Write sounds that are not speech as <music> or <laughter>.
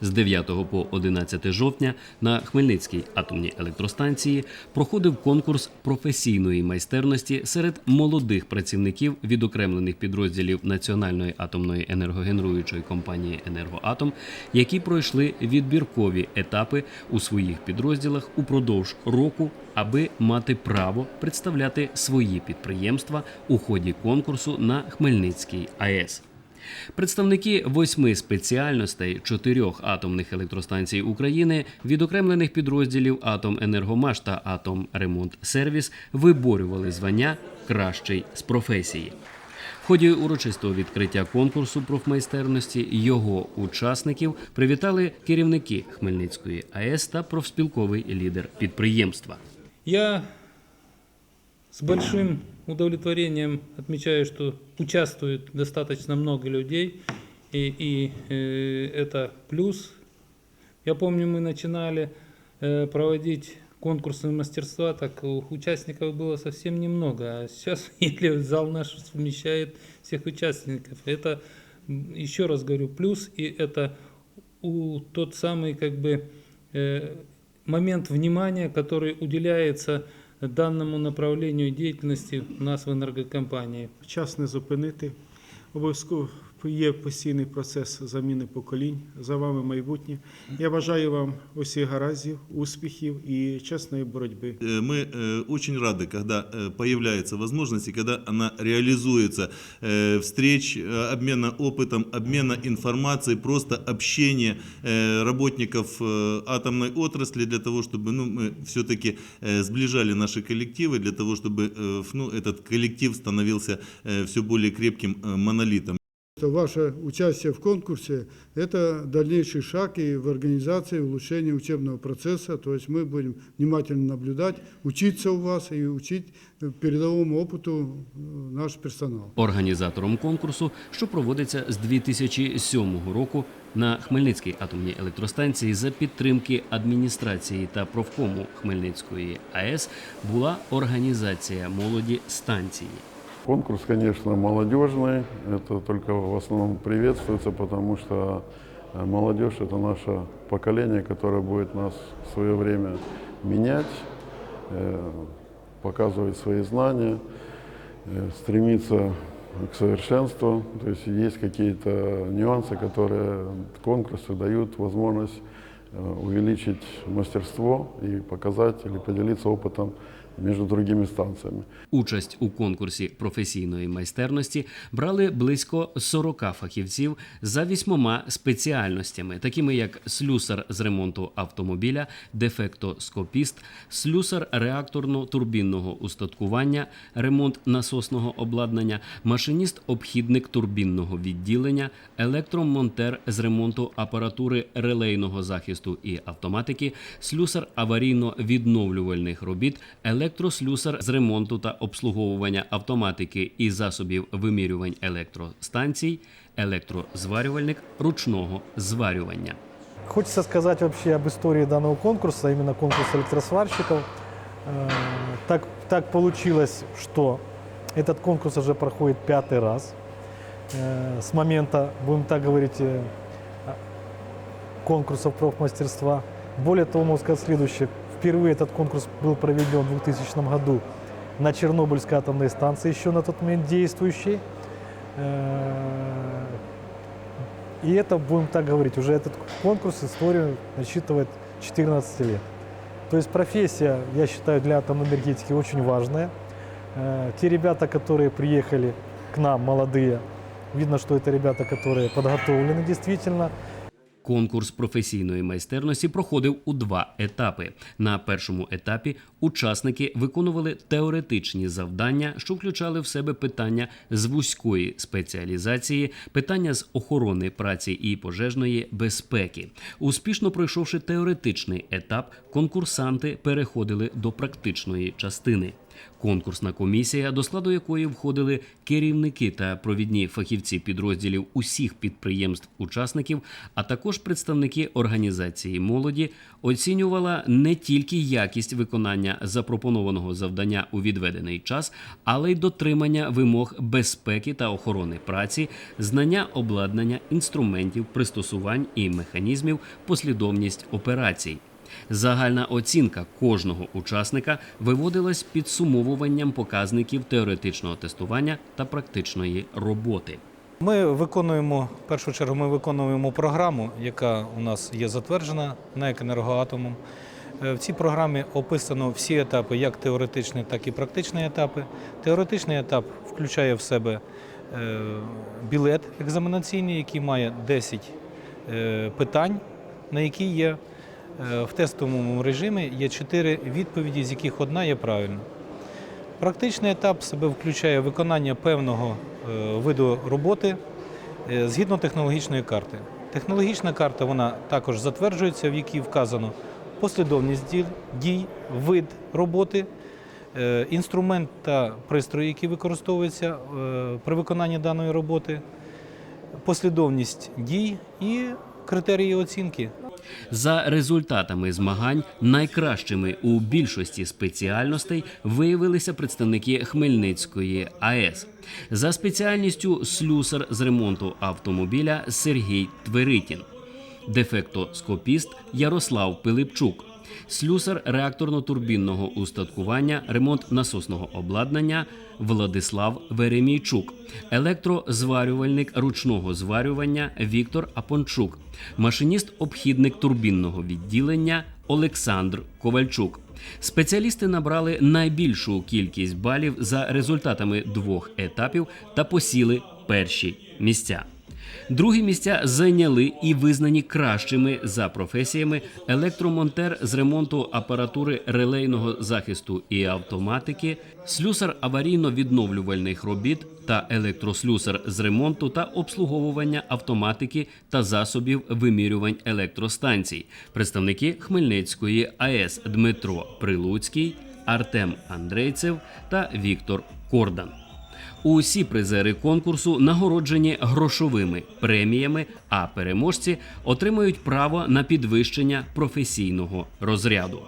З 9 по 11 жовтня на Хмельницькій атомній електростанції проходив конкурс професійної майстерності серед молодих працівників відокремлених підрозділів Національної атомної енергогенеруючої компанії Енергоатом, які пройшли відбіркові етапи у своїх підрозділах упродовж року, аби мати право представляти свої підприємства у ході конкурсу на Хмельницькій АЕС. Представники восьми спеціальностей чотирьох атомних електростанцій України, відокремлених підрозділів Атоменергомаш та Атомремонтсервіс виборювали звання Кращий з професії. В ході урочистого відкриття конкурсу профмайстерності його учасників привітали керівники Хмельницької АЕС та профспілковий лідер підприємства. Я с большим удовлетворением отмечаю, что участвует достаточно много людей, и, и, э, это плюс. Я помню, мы начинали э, проводить конкурсы мастерства, так участников было совсем немного, а сейчас <laughs> еле зал наш вмещает всех участников. Это, еще раз говорю, плюс, и это у, тот самый как бы э, момент внимания, который уделяется данному направлению деятельности у нас в энергокомпании. час не зупинити. Обов'язково є постійний процес заміни поколінь. За вами майбутнє. Я бажаю вам усіх гараздів, успіхів і чесної боротьби. Э, Мы э, очень рады, когда э, появляется возможность и когда она реализуется. Э, Встреч, э, обмена опытом, обмена информацией, просто общение э, работников э, атомной отрасли для того, чтобы ну, мы все-таки сближали наши коллективы, для того, чтобы э, ф- ну, этот коллектив становился все более крепким э, монолитом. что ваше участие в конкурсе – это дальнейший шаг и в организации улучшения учебного процесса. То есть мы будем внимательно наблюдать, учиться у вас и учить э, передовому опыту э, наш персонал. Організатором конкурсу, що проводиться з 2007 року на Хмельницькій атомній електростанції за підтримки адміністрації та профкому Хмельницької АЕС, була організація молоді станції. Конкурс, конечно, молодежный. Это только в основном приветствуется, потому что э, молодежь – это наше поколение, которое будет нас в свое время менять, э, показывать свои знания, э, стремиться к совершенству. То есть есть какие-то нюансы, которые конкурсы дают возможность увеличить мастерство и показать или поделиться опытом между другими станциями. Участь у конкурсі професійної майстерності брали близько 40 фахівців за вісьмома спеціальностями, такими як слюсар з ремонту автомобіля, дефектоскопіст, слюсар реакторно-турбінного устаткування, ремонт насосного обладнання, машиніст обхідник турбінного відділення, електромонтер з ремонту апаратури релейного захисту і автоматики, слюсар аварійно-відновлювальних робіт, електрослюсар з ремонту та обслуговування автоматики і засобів вимірювань електростанцій, електрозварювальник ручного зварювання. Хочется сказать вообще об истории данного конкурса, именно конкурса электросварщиков. Э, Так, так получилось, что этот конкурс уже проходит пятый раз. Э, С момента, будем так говорить, э, конкурсов профмастерства. Более того, могу сказать следующее. Впервые этот конкурс был проведен в 2000 году на Чернобыльской атомной станции, еще на тот момент действующей. Э, И это, будем так говорить, уже этот конкурс историю насчитывает 14 лет. То есть профессия, я считаю, для атомной энергетики очень важная. Э, Те ребята, которые приехали к нам, молодые, видно, что это ребята, которые подготовлены действительно. Конкурс професійної майстерності проходив у два етапи. На першому етапі учасники виконували теоретичні завдання, що включали в себе питання з вузької спеціалізації, питання з охорони праці і пожежної безпеки. Успішно пройшовши теоретичний етап, конкурсанти переходили до практичної частини. Конкурсна комісія, до складу якої входили керівники та провідні фахівці підрозділів усіх підприємств-учасників, а також представники організації молоді, оцінювала не тільки якість виконання запропонованого завдання у відведений час, але й дотримання вимог безпеки та охорони праці, знання обладнання, інструментів, пристосувань і механізмів, послідовність операцій. Загальна оцінка кожного учасника виводилась підсумовуванням показників теоретичного тестування та практичної роботи. Ми виконуємо в першу чергу. Ми виконуємо програму, яка у нас є затверджена НЕК «Енергоатомом». Е, В цій програмі описано всі етапи, як теоретичні, так і практичні етапи. Теоретичний етап включає в себе е, білет екзаменаційний, який має 10 е, питань, на які є в тестовому режимі є 4 відповіді, з яких одна є правильна. Практичний етап себе включає виконання певного е, виду роботи е, згідно технологічної карти. Технологічна карта вона також затверджується, в якій вказано послідовність дій, вид роботи, е, інструмент та пристрої, які використовуються е, при виконанні даної роботи, послідовність дій і критерії оцінки. За результатами змагань найкращими у більшості спеціальностей виявилися представники Хмельницької АЕС. За спеціальністю слюсар з ремонту автомобіля Сергій Тверитін, дефектоскопіст Ярослав Пилипчук, слюсар реакторно-турбінного устаткування, ремонт насосного обладнання Владислав Веремійчук, електрозварювальник ручного зварювання Віктор Апончук, машиніст-обхідник турбінного відділення Олександр Ковальчук. Спеціалісти набрали найбільшу кількість балів за результатами двох етапів та посіли перші місця. Другі місця зайняли і визнані кращими за професіями електромонтер з ремонту апаратури релейного захисту і автоматики, слюсар аварійно-відновлювальних робіт та електрослюсар з ремонту та обслуговування автоматики та засобів вимірювань електростанцій, представники Хмельницької АЕС Дмитро Прилуцький, Артем Андрейцев та Віктор Кордан. Усі призери конкурсу нагороджені грошовими преміями, а переможці отримають право на підвищення професійного розряду.